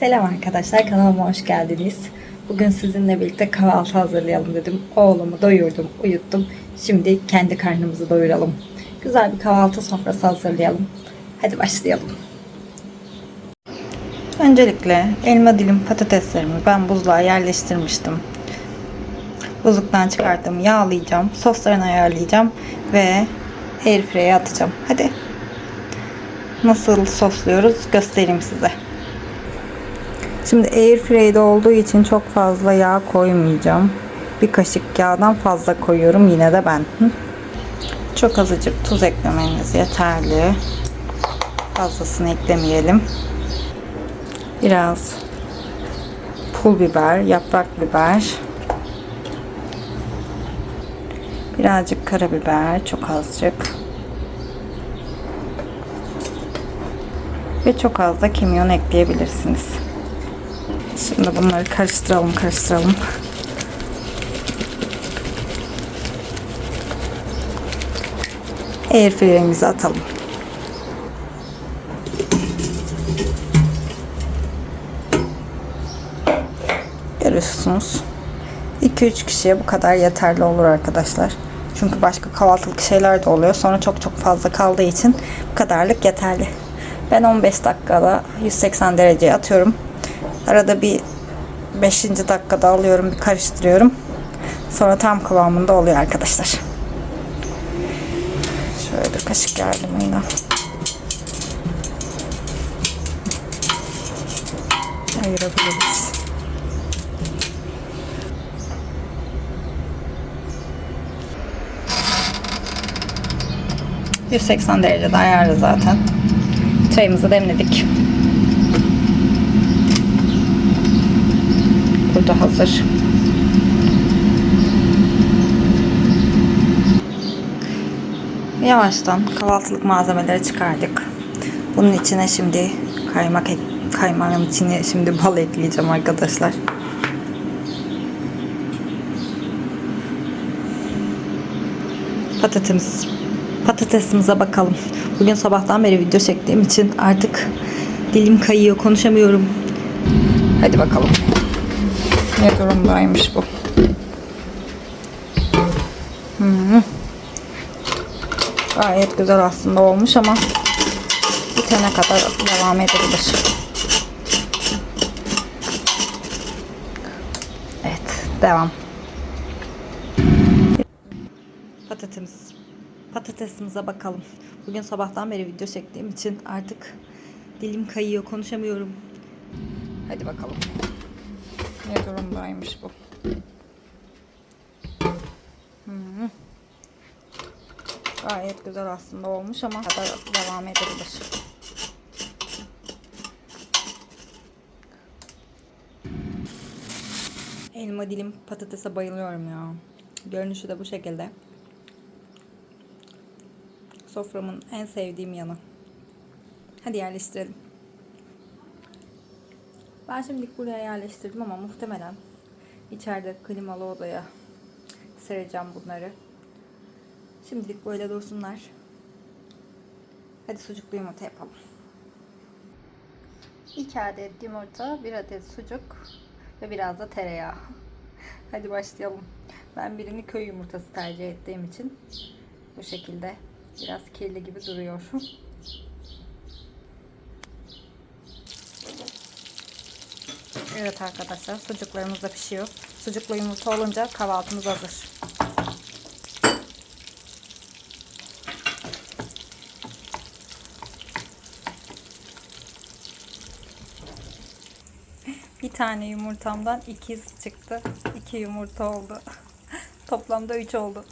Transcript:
Selam arkadaşlar kanalıma hoş geldiniz. Bugün sizinle birlikte kahvaltı hazırlayalım dedim. Oğlumu doyurdum, uyuttum. Şimdi kendi karnımızı doyuralım. Güzel bir kahvaltı sofrası hazırlayalım. Hadi başlayalım. Öncelikle elma dilim patateslerimi ben buzluğa yerleştirmiştim. Buzluktan çıkarttım, yağlayacağım, soslarını ayarlayacağım ve airfryer'e atacağım. Hadi. Nasıl sosluyoruz göstereyim size. Şimdi airfryer'de olduğu için çok fazla yağ koymayacağım. Bir kaşık yağdan fazla koyuyorum yine de ben. Çok azıcık tuz eklemeniz yeterli. Fazlasını eklemeyelim. Biraz pul biber, yaprak biber. Birazcık karabiber, çok azıcık. Ve çok az da kimyon ekleyebilirsiniz. Şimdi bunları karıştıralım, karıştıralım. Airfryer'imize atalım. Görüyorsunuz. 2-3 kişiye bu kadar yeterli olur arkadaşlar. Çünkü başka kahvaltılık şeyler de oluyor. Sonra çok çok fazla kaldığı için bu kadarlık yeterli. Ben 15 dakikada 180 dereceye atıyorum. Arada bir 5. dakikada alıyorum, bir karıştırıyorum. Sonra tam kıvamında oluyor arkadaşlar. Şöyle kaşık yardımıyla. Ayırabiliriz. ...180 derecede ayarlı zaten. Çayımızı demledik. Burada hazır. Yavaştan kahvaltılık malzemeleri çıkardık. Bunun içine şimdi kaymak kaymağın içine şimdi bal ekleyeceğim arkadaşlar. Patatesimiz patatesimize bakalım. Bugün sabahtan beri video çektiğim için artık dilim kayıyor, konuşamıyorum. Hadi bakalım. Ne durumdaymış bu? Hmm. Gayet güzel aslında olmuş ama bitene kadar devam edebilir. Evet, devam. Patatesimiz patatesimize bakalım. Bugün sabahtan beri video çektiğim için artık dilim kayıyor, konuşamıyorum. Hadi bakalım. Ne durumdaymış bu? Hmm. Gayet güzel aslında olmuş ama kadar devam edebilir. Elma dilim patatese bayılıyorum ya. Görünüşü de bu şekilde. Soframın en sevdiğim yanı. Hadi yerleştirelim. Ben şimdilik buraya yerleştirdim ama muhtemelen içeride klimalı odaya sereceğim bunları. Şimdilik böyle dursunlar. Hadi sucuklu yumurta yapalım. 2 adet yumurta, 1 adet sucuk ve biraz da tereyağı. Hadi başlayalım. Ben birini köy yumurtası tercih ettiğim için bu şekilde biraz kirli gibi duruyor. Evet arkadaşlar sucuklarımız da pişiyor. Sucuklu yumurta olunca kahvaltımız hazır. Bir tane yumurtamdan ikiz çıktı. İki yumurta oldu. Toplamda üç oldu.